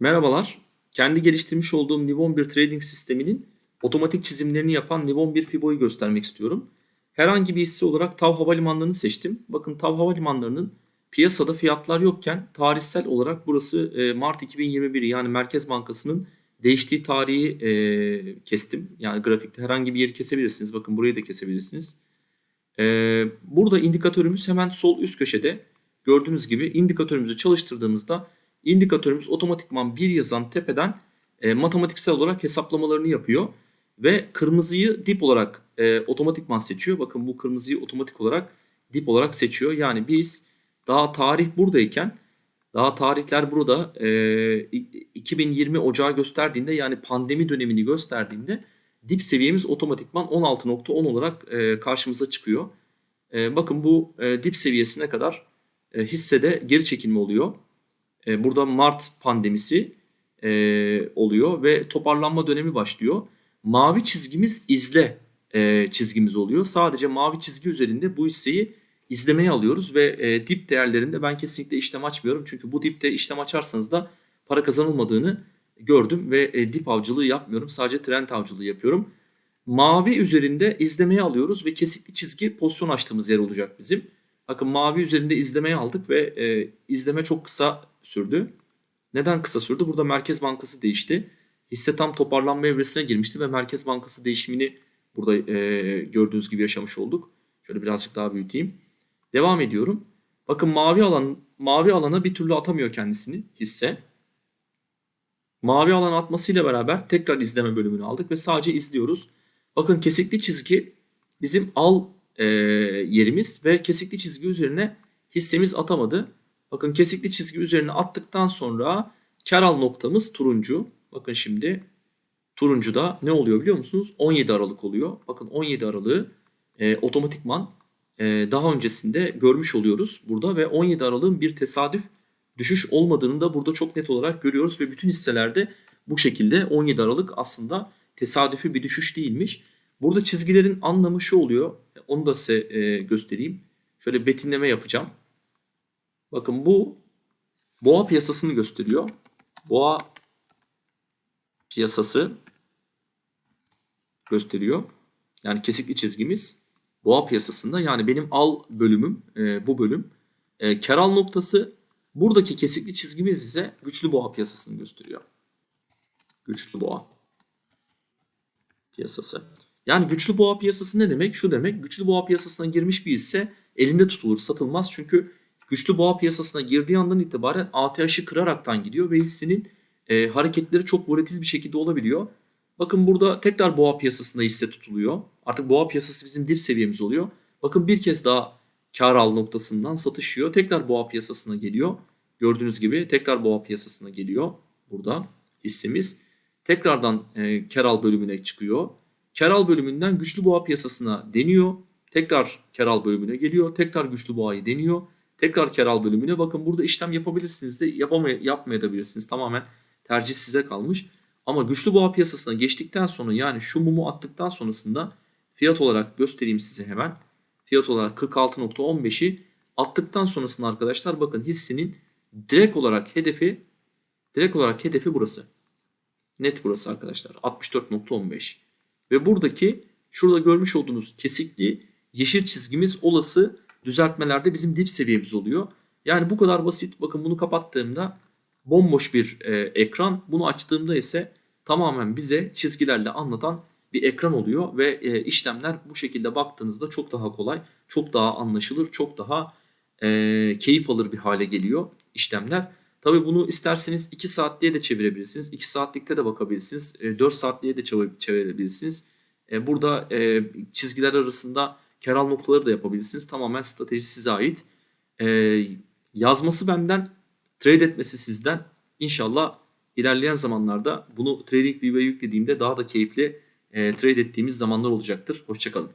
Merhabalar. Kendi geliştirmiş olduğum Nivon 1 trading sisteminin otomatik çizimlerini yapan Nivon 1 Fibo'yu göstermek istiyorum. Herhangi bir hisse olarak TAV Havalimanları'nı seçtim. Bakın TAV Havalimanları'nın piyasada fiyatlar yokken tarihsel olarak burası e, Mart 2021 yani Merkez Bankası'nın değiştiği tarihi e, kestim. Yani grafikte herhangi bir yeri kesebilirsiniz. Bakın burayı da kesebilirsiniz. E, burada indikatörümüz hemen sol üst köşede. Gördüğünüz gibi indikatörümüzü çalıştırdığımızda indikatörümüz otomatikman bir yazan tepeden e, matematiksel olarak hesaplamalarını yapıyor. Ve kırmızıyı dip olarak e, otomatikman seçiyor. Bakın bu kırmızıyı otomatik olarak dip olarak seçiyor. Yani biz daha tarih buradayken daha tarihler burada e, 2020 Ocağı gösterdiğinde yani pandemi dönemini gösterdiğinde dip seviyemiz otomatikman 16.10 olarak e, karşımıza çıkıyor. E, bakın bu e, dip seviyesine kadar e, hissede geri çekilme oluyor. E, burada Mart pandemisi e, oluyor ve toparlanma dönemi başlıyor. Mavi çizgimiz izle e, çizgimiz oluyor. Sadece mavi çizgi üzerinde bu hisseyi izlemeye alıyoruz ve e, dip değerlerinde ben kesinlikle işlem açmıyorum. Çünkü bu dipte işlem açarsanız da para kazanılmadığını gördüm ve e, dip avcılığı yapmıyorum. Sadece trend avcılığı yapıyorum. Mavi üzerinde izlemeye alıyoruz ve kesikli çizgi pozisyon açtığımız yer olacak bizim. Bakın mavi üzerinde izlemeye aldık ve e, izleme çok kısa sürdü. Neden kısa sürdü? Burada Merkez Bankası değişti. Hisse tam toparlanma evresine girmişti ve Merkez Bankası değişimini burada e, gördüğünüz gibi yaşamış olduk. Şöyle birazcık daha büyüteyim. Devam ediyorum. Bakın mavi alan mavi alana bir türlü atamıyor kendisini hisse. Mavi alan atmasıyla beraber tekrar izleme bölümünü aldık ve sadece izliyoruz. Bakın kesikli çizgi bizim al e, yerimiz ve kesikli çizgi üzerine hissemiz atamadı. Bakın kesikli çizgi üzerine attıktan sonra kar al noktamız turuncu. Bakın şimdi turuncuda ne oluyor biliyor musunuz? 17 Aralık oluyor. Bakın 17 Aralık'ı e, otomatikman e, daha öncesinde görmüş oluyoruz burada ve 17 Aralık'ın bir tesadüf düşüş olmadığını da burada çok net olarak görüyoruz ve bütün hisselerde bu şekilde 17 Aralık aslında tesadüfi bir düşüş değilmiş. Burada çizgilerin anlamı şu oluyor. Onu da size e, göstereyim. Şöyle betimleme yapacağım. Bakın bu boğa piyasasını gösteriyor. Boğa piyasası gösteriyor. Yani kesikli çizgimiz boğa piyasasında yani benim al bölümüm e, bu bölüm. E, kar noktası buradaki kesikli çizgimiz ise güçlü boğa piyasasını gösteriyor. Güçlü boğa piyasası. Yani güçlü boğa piyasası ne demek? Şu demek güçlü boğa piyasasına girmiş bir ise elinde tutulur satılmaz. Çünkü güçlü boğa piyasasına girdiği andan itibaren ATH'ı kıraraktan gidiyor ve hissinin e, hareketleri çok volatil bir şekilde olabiliyor. Bakın burada tekrar boğa piyasasında hisse tutuluyor. Artık boğa piyasası bizim dip seviyemiz oluyor. Bakın bir kez daha kar al noktasından satışıyor. Tekrar boğa piyasasına geliyor. Gördüğünüz gibi tekrar boğa piyasasına geliyor burada hissemiz. Tekrardan e, kar al bölümüne çıkıyor. Kar al bölümünden güçlü boğa piyasasına deniyor. Tekrar kar al bölümüne geliyor. Tekrar güçlü boğayı deniyor. Tekrar kar al bölümüne bakın burada işlem yapabilirsiniz de yapamay yapmayabilirsiniz. Tamamen tercih size kalmış. Ama güçlü boğa piyasasına geçtikten sonra yani şu mumu attıktan sonrasında fiyat olarak göstereyim size hemen. Fiyat olarak 46.15'i attıktan sonrasında arkadaşlar bakın hissinin direkt olarak hedefi direkt olarak hedefi burası. Net burası arkadaşlar. 64.15. Ve buradaki şurada görmüş olduğunuz kesikli yeşil çizgimiz olası düzeltmelerde bizim dip seviyemiz oluyor. Yani bu kadar basit. Bakın bunu kapattığımda bomboş bir e, ekran. Bunu açtığımda ise tamamen bize çizgilerle anlatan bir ekran oluyor ve e, işlemler bu şekilde baktığınızda çok daha kolay, çok daha anlaşılır, çok daha e, keyif alır bir hale geliyor işlemler. Tabii bunu isterseniz 2 saatliğe de çevirebilirsiniz. 2 saatlikte de bakabilirsiniz. E, 4 saatliğe de çevirebilirsiniz. E, burada e, çizgiler arasında kar noktaları da yapabilirsiniz. Tamamen strateji size ait. E, yazması benden, trade etmesi sizden. İnşallah ilerleyen zamanlarda bunu TradingView'e yüklediğimde daha da keyifli e, trade ettiğimiz zamanlar olacaktır. Hoşçakalın.